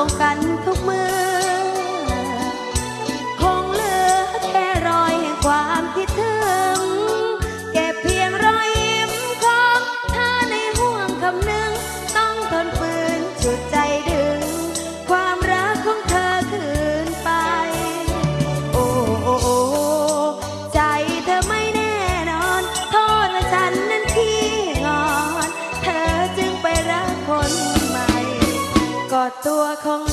ส่งกันทุกมือ คงเหลือแค่รอยแห่งความคิดถึง เก็บเพียงรอยยิ้มของเธอในห่วงคำนึง ต้องทนฝืนจุดใจด้วย ของ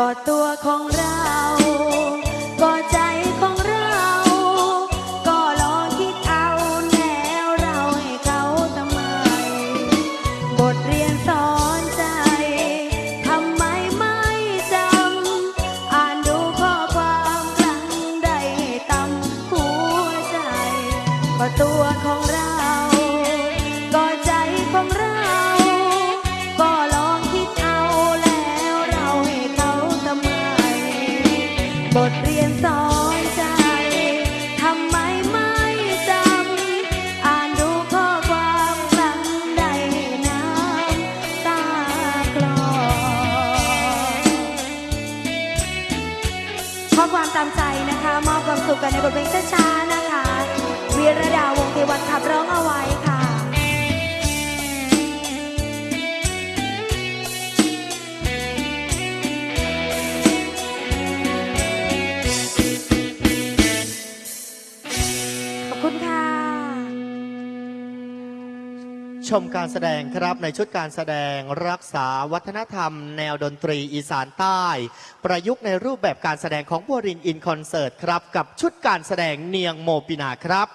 ก็ตัวของเรา ข้อความตามใจนะคะ มอบความสุขกันในบทเพลงช้าๆนะคะ วีระดาวงเทวันขับร้องเอาไว้ ชมการแสดงครับในชุดการแสดงรักษาวัฒนธรรม แนวดนตรีอีสานใต้ ประยุกต์ในรูปแบบการแสดงของบัวรินอินคอนเสิร์ตครับ กับชุดการแสดงเนียงโมปินาครับ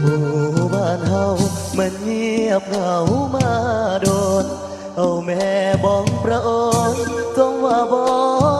หมู่บ้านเฮามันเงียบเหงามาโดน เอาแม่บ้องประโอนต้องว่าบอง